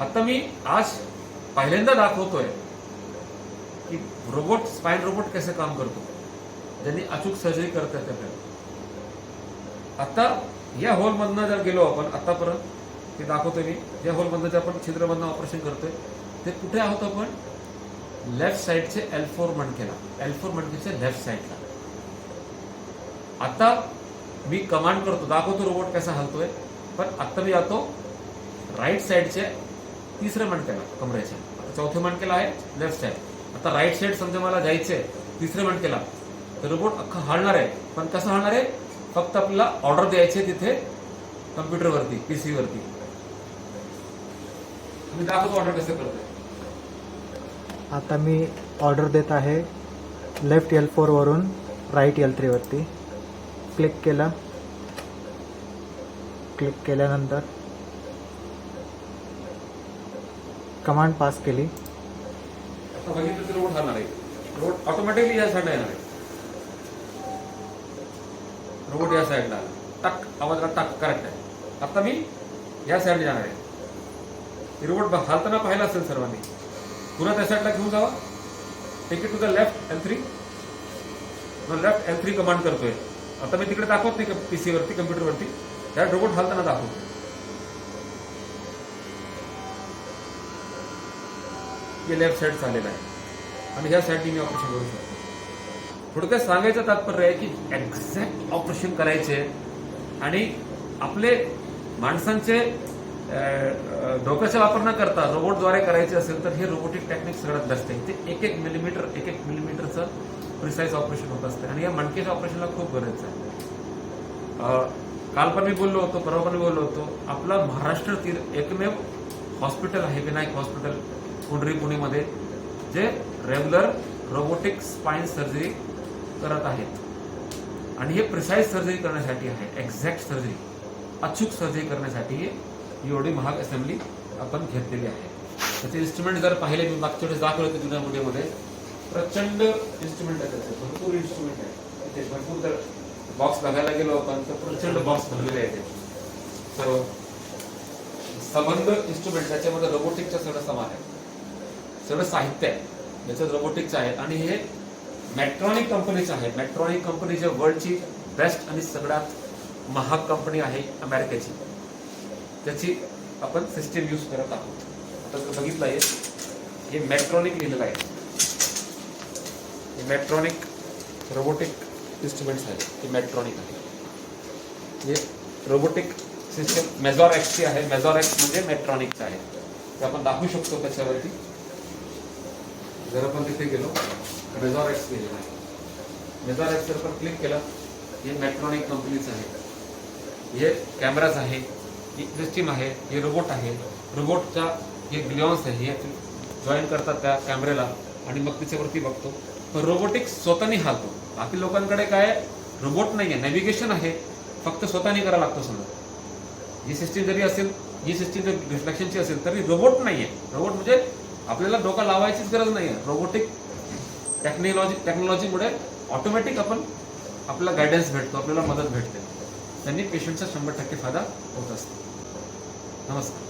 आता मी आज पहिल्यांदा दाखवतोय की रोबोट स्पाइन रोबोट कसे काम करतो. ज्यांनी अचूक सर्जरी करता येते आपल्याला आता या हॉलमधनं जर गेलो आपण आतापर्यंत ते दाखवतोय मी या हॉलमधनं जे आपण छिद्रमधनं ऑपरेशन करतोय ते कुठे आहोत आपण? लेफ्ट साईडचे एल फोर मणकेला एल फोर मणकेच्या लेफ्ट साईडला आता मी कमांड करतो. दाखवतो रोबोट कसा हलतोय. पण आता मी जातो राईट साईडचे तिसऱ्या मणक्याला कमरेच्या आता चौथ्या मणक्याला आहे लेफ्ट साईड आता राईट साईड समजा मला जायचंय तिसऱ्या मणक्याला. तर रोबोट अख्खा हलणार आहे. पण कसं हलणार आहे? फक्त आपल्याला ऑर्डर द्यायची आहे तिथे कम्प्युटरवरती पीसी वरती. मी दाखवतो ऑर्डर कसं करतोय. आता मी ऑर्डर देत आहे लेफ्ट एल फोरवरून राईट एल थ्रीवरती क्लिक केलं. क्लिक केल्यानंतर कमांड पास केली. आता बघितलं तर रोड हलणार आहे. रोड ऑटोमॅटिकली या साईडला येणार आहे. रोबोट या साईडला टक आवाजाला टक करेक्ट आहे. आता मी या साईडला जाणार आहे. हे रोबोट हालताना पाहिला असेल सर्वांनी. पुन्हा त्या साईडला घेऊन जावा. Take it to the left L three left L three command करतोय. आता मी तिकडे दाखवत नाही पीसी वरती कम्प्युटर वरती. त्या रोबोट हालताना दाखवतो. हे लेफ्ट साईड आहे. आणि ह्या साईडनी मी ऑपरेशन करू शकतो. थोडक्यात सांगायचं तात्पर्य आहे की एक्झॅक्ट ऑपरेशन करायचे. आणि आपले माणसांचे डोक्याचा वापर न करता रोबोटद्वारे करायचे असेल तर हे रोबोटिक टेक्निक सगळ्यात बेस्ट आहे. ते एक एक मिलीमीटर एक एक मिलीमीटरचं प्रिसाईज ऑपरेशन होत असते. आणि या मणकेच्या ऑपरेशनला खूप गरज आहे. काल पण मी बोललो होतो परवा पण मी बोललो होतो. आपला महाराष्ट्र तीर एकमेव हॉस्पिटल आहे विनायक हॉस्पिटल पुंडरी पुणेमध्ये जे रेग्युलर रोबोटिक स्पाईन सर्जरी करत आहेत. आणि हे प्रिसाईज सर्जरी करण्यासाठी आहे एक्झॅक्ट सर्जरी अचूक सर्जरी करण्यासाठी ही एवढी महाग असेंब्ली आपण घेतलेली आहे. त्याचे इन्स्ट्रुमेंट जर पाहिले मी मागच्या वेळेस दाखवले होते जुन्या मुलीमध्ये प्रचंड इन्स्ट्रुमेंट आहे त्याचे भरपूर इन्स्ट्रुमेंट आहे ते भरपूर जर बॉक्स बघायला गेलो आपण तर प्रचंड बॉक्स भरलेले आहेत सबंध इन्स्ट्रुमेंट त्याच्यामध्ये रोबोटिकचं सगळं समान आहे सगळं साहित्य आहे. ज्याच्यात रोबोटिकचं आहे आणि हे मॅट्रॉनिक कंपनीचं आहे मॅट्रॉनिक कंपनी जे वर्ल्डची बेस्ट आणि सगळ्यात महाग कंपनी आहे अमेरिकेची. त्याची आपण सिस्टीम यूज करत आहोत. आता जर बघितलं आहे हे मॅट्रॉनिक लिहिलेलं आहे. हे मॅट्रॉनिक रोबोटिक इन्स्ट्रुमेंट्स आहेत. हे मॅट्रॉनिक आहे. हे रोबोटिक सिस्टम मेझॉरॅक्सची आहे. मेझॉरॅक्स म्हणजे मेट्रॉनिकचं आहे. ते आपण दाखवू शकतो त्याच्यावरती. जर आपण तिथे गेलो. मेझॉरॅक्स लिहिलेलं आहे मेझॉरॅक्स जर आपण क्लिक केलं. हे मेट्रॉनिक कंपनीचं आहे. हे कॅमेराज आहे. ही सिस्टीम आहे. हे रोबोट आहे. रोबोटचा हे ग्लिऑन्स आहे. हे जॉईन करतात त्या कॅमेऱ्याला आणि मग त्याच्यावरती बघतो. पण रोबोटिक्स स्वतःनी हालतो. बाकी लोकांकडे काय रोबोट नाही आहे नॅव्हिगेशन आहे. फक्त स्वतःनी करावं लागतो समजा. ही सिस्टीम जरी असेल ही सिस्टीम जर रिफ्लेक्शनची असेल तरी रोबोट नाही आहे रोबोट म्हणजे आपल्याला डोका लावायचीच गरज नाही आहे रोबोटिक टेक्नॉलॉजी टेक्नॉलॉजीमुळे ऑटोमॅटिक आपण आपला गायडन्स भेटतो आपल्याला मदत भेटते. त्यांनी पेशंटचा शंभर टक्के फायदा होत असतो. नमस्कार.